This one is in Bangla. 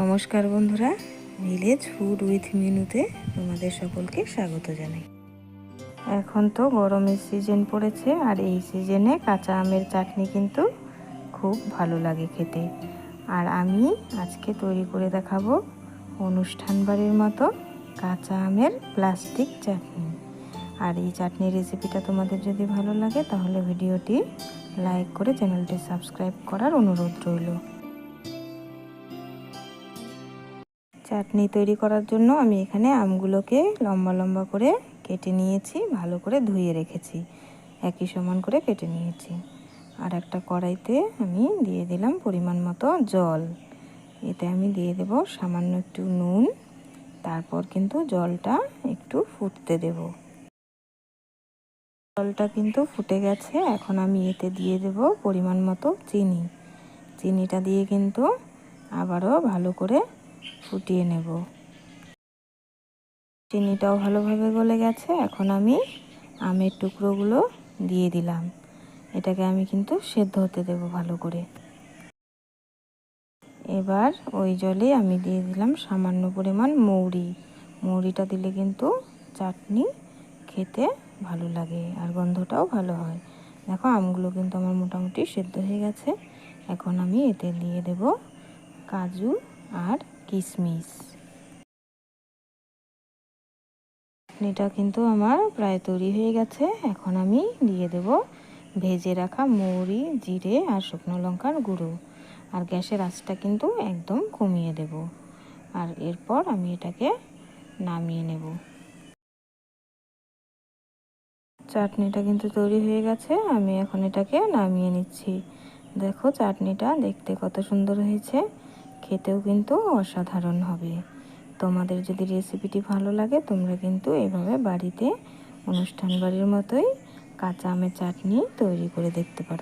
নমস্কার বন্ধুরা ভিলেজ ফুড উইথ মেনুতে তোমাদের সকলকে স্বাগত জানাই। এখন তো গরমের সিজন পড়েছে আর এই সিজনে কাঁচা আমের চাটনি কিন্তু খুব ভালো লাগে খেতে। আর আমি আজকে তৈরি করে দেখাবো অনুষ্ঠান বাড়ির মতো কাঁচা আমের প্লাস্টিক চাটনি। আর এই চাটনির রেসিপিটা তোমাদের যদি ভালো লাগে, তাহলে ভিডিওটি লাইক করে চ্যানেলটি সাবস্ক্রাইব করার অনুরোধ রইল। চাটনি তৈরি করার জন্য আমি এখানে আমগুলোকে লম্বা লম্বা করে কেটে নিয়েছি, ভালো করে ধুয়ে রেখেছি। একই সমান করে কেটে নিয়েছি। আর একটা কড়াইতে আমি দিয়ে দিলাম পরিমাণ মতো জল। এতে আমি দিয়ে দেব সামান্য একটু নুন, তারপর কিন্তু জলটা একটু ফুটতে দেব। জলটা কিন্তু ফুটে গেছে, এখন আমি এতে দিয়ে দেব পরিমাণ মতো চিনি। চিনিটা দিয়ে কিন্তু আবারও ভালো করে ফুটিয়ে নেব। চিনিটাও ভালোভাবে গলে গেছে, এখন আমি আমের টুকরোগুলো দিয়ে দিলাম। এটাকে আমি কিন্তু সেদ্ধ হতে দেব ভালো করে। এবার ওই জলে আমি দিয়ে দিলাম সামান্য পরিমাণ মৌরি। মৌরিটা দিলে কিন্তু চাটনি খেতে ভালো লাগে আর গন্ধটাও ভালো হয়। দেখো আমগুলো কিন্তু আমার মোটামুটি সেদ্ধ হয়ে গেছে। এখন আমি এতে দিয়ে দেব কাজু আর কিশমিশ চাটনিটা কিন্তু আমার প্রায় তৈরি হয়ে গেছে। এখন আমি দিয়ে দেব ভেজে রাখা মৌরি, জিরে আর শুকনো লঙ্কার গুঁড়ো। আর গ্যাসের আঁচটা কিন্তু একদম কমিয়ে দেব। আর এরপর আমি এটাকে নামিয়ে নেব। চাটনিটা কিন্তু তৈরি হয়ে গেছে। আমি এখন এটাকে নামিয়ে নিচ্ছি। দেখো চাটনিটা দেখতে কত সুন্দর হয়েছে। খেতেও কিন্তু অসাধারণ হবে। তোমাদের যদি রেসিপিটি ভালো লাগে, তোমরা কিন্তু এভাবে বাড়িতে অনুষ্ঠান বাড়ির মতোই কাঁচা আমের চাটনি তৈরি করে দেখতে পারো।